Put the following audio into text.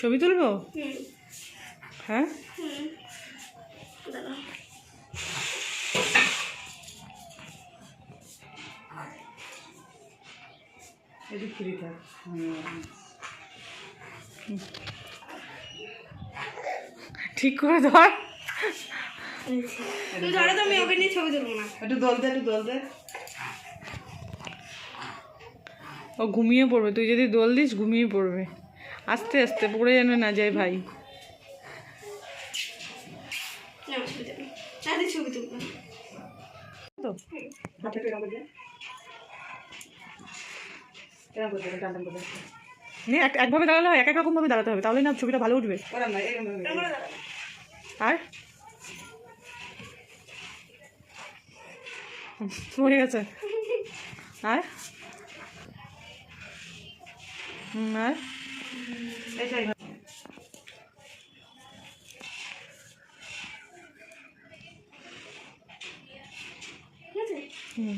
ছবি তুলবো? হ্যাঁ? হুম। দাঁড়াও এদিক ফ্রি থাক ঠিক করে ধর। তুমি ধরো তো আমি ওকে নিয়ে ছবি তুলবো না। একটু দল দে একটু দল দে। ও ঘুমিয়ে পড়বে। তুই যদি দোল দিস, ঘুমিয়ে পড়বে। আস্তে আস্তে, পড়ে যেন না যায় ভাই। একভাবে দাঁড়ালে হয়, এক এক রকমভাবে দাঁড়াতে হবে তাহলে না ছবিটা ভালো উঠবে। আর? হয়ে গেছে। আর? আর হুম